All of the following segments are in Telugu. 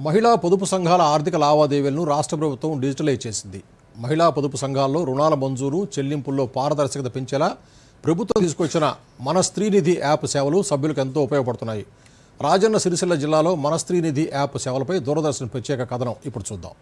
మహిళా పొదుపు సంఘాల ఆర్థిక లావాదేవీలను రాష్ట్ర ప్రభుత్వం డిజిటలైజ్ చేసింది. మహిళా పొదుపు సంఘాల్లో రుణాల మంజూరు చెల్లింపుల్లో పారదర్శకత పెంచేలా ప్రభుత్వం తీసుకొచ్చిన మన స్త్రీనిధి యాప్ సేవలు సభ్యులకు ఎంతో ఉపయోగపడుతున్నాయి. రాజన్న సిరిసిల్ల జిల్లాలో మన స్త్రీనిధి యాప్ సేవలపై దూరదర్శన్ ప్రత్యేక కథనం. ఇప్పుడు చూద్దాం.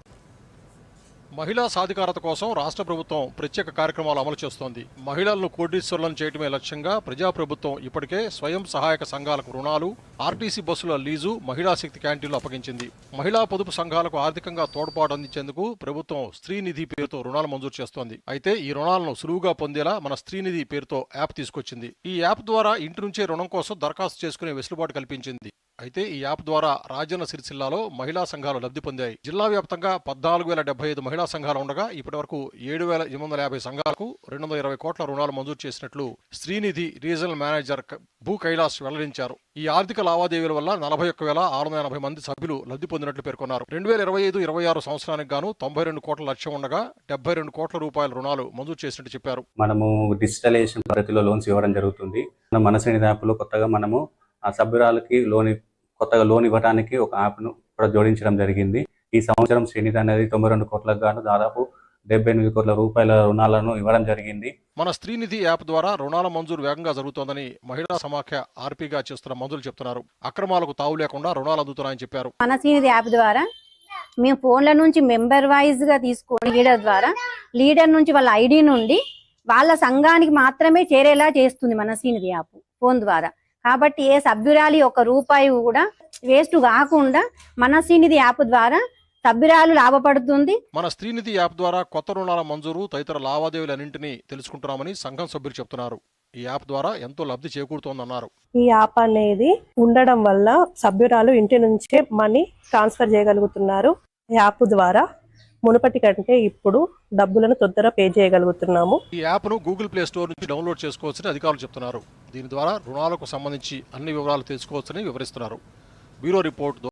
మహిళా సాధికారత కోసం రాష్ట్ర ప్రభుత్వం ప్రత్యేక కార్యక్రమాలు అమలు చేస్తోంది. మహిళలను కోటీశ్వరులను చేయటమే లక్ష్యంగా ప్రజాప్రభుత్వం ఇప్పటికే స్వయం సహాయక సంఘాలకు రుణాలు ఆర్టీసీ బస్సుల లీజు మహిళా శక్తి క్యాంటీన్లు అప్పగించింది. మహిళా పొదుపు సంఘాలకు ఆర్థికంగా తోడ్పాటు అందించేందుకు ప్రభుత్వం స్త్రీనిధి పేరుతో రుణాలు మంజూరు చేస్తోంది. అయితే ఈ రుణాలను సులువుగా పొందేలా మన స్త్రీనిధి పేరుతో యాప్ తీసుకొచ్చింది. ఈ యాప్ ద్వారా ఇంటి నుంచే రుణం కోసం దరఖాస్తు చేసుకునే వెసులుబాటు కల్పించింది. అయితే ఈ యాప్ ద్వారా రాజన్న సిరిసిల్లాలో మహిళా సంఘాలు లబ్ధి పొందాయి. జిల్లా వ్యాప్తంగా పద్నాలుగు వేల డెబ్బై ఐదు మహిళా సంఘాలు ఉండగా ఇప్పటి వరకు ఏడు వేల ఎనిమిది వందల యాభై సంఘాలకు రెండు వందల ఇరవై కోట్ల రుణాలు మంజూరు చేసినట్లు శ్రీనిధి రీజనల్ మేనేజర్ భూ కైలాస్ వెల్లడించారు. ఈ ఆర్థిక లావాదేవీల వల్ల నలభై ఒక్క వేల ఆరు వందల ఎనభై మంది సభ్యులు లబ్ధి పొందినట్లు పేర్కొన్నారు. రెండు వేల ఇరవై ఐదు ఇరవై ఆరు సంవత్సరానికి గాను తొంభై రెండు కోట్ల లక్ష్యం ఉండగా డెబ్బై రెండు కోట్ల రూపాయల రుణాలు మంజూరు చేసినట్టు చెప్పారు. మనము డిజిటలైజేషన్ పద్ధతిలో లోన్స్ ఇవ్వడం జరుగుతుంది. మన మనశ్రేణి యాప్లో కొత్తగా మనము ఆ సభ్యురాలకి లోన్ కొత్తగా లోన్ ఇవ్వడానికి ఒక యాప్ను కూడా జోడించడం జరిగింది. ఈ సంవత్సరం శ్రేణి అనేది తొంభై రెండు కోట్లకు గాను దాదాపు డెబ్బై ఎనిమిది కోట్ల రూపాయల రుణాలను ఇవ్వడం జరిగింది. మన స్త్రీనిధి యాప్ ద్వారా రుణాల మంజూరు వేగంగా జరుగుతోందని మహిళా సమాఖ్య ఆర్పీగా చేస్తున్న మంత్రులు చెప్తున్నారు. అక్రమాలకు తావు లేకుండా రుణాలు అందుతున్నాయని చెప్పారు. మన సీనిది యాప్ ద్వారా మేము ఫోన్ల నుంచి మెంబర్ వైజ్గా తీసుకొని లీడర్ ద్వారా లీడర్ నుంచి వాళ్ళ ఐడి నుండి వాళ్ళ సంఘానికి మాత్రమే చేరేలా చేస్తుంది మన సీనిది యాప్ ఫోన్ ద్వారా. కాబట్టి ఏ సభ్యురాలి ఒక రూపాయి కూడా వేస్ట్ కాకుండా మన సీనిది యాప్ ద్వారా సభ్యురాలు లాభపడుతుంది. మన స్త్రీనిధి యాప్ ద్వారా కొత్త రుణాల మంజూరు తదితర లావాదేవీలన్నింటినీ తెలుసుకుంటున్నామని సంఘం సభ్యులు చెప్తున్నారు. ఈ యాప్ ద్వారా ఎంతో లబ్ధి చేకూరుతోందన్నారు. ఈ యాప్ అనేది ఉండడం వల్ల సభ్యురాలు ఇంటి నుంచే మనీ ట్రాన్స్ఫర్ చేయగలుగుతున్నారు. యాప్ ద్వారా మునుపటి కంటే ఇప్పుడు డబ్బులను తొందర పే చేయగలుగుతున్నాము. ఈ యాప్ను గూగుల్ ప్లే స్టోర్ నుంచి డౌన్లోడ్ చేసుకోవచ్చని అధికారులు చెప్తున్నారు. దీని ద్వారా రుణాలకు సంబంధించి అన్ని వివరాలు తెలుసుకోవచ్చని వివరిస్తున్నారు. Bureau report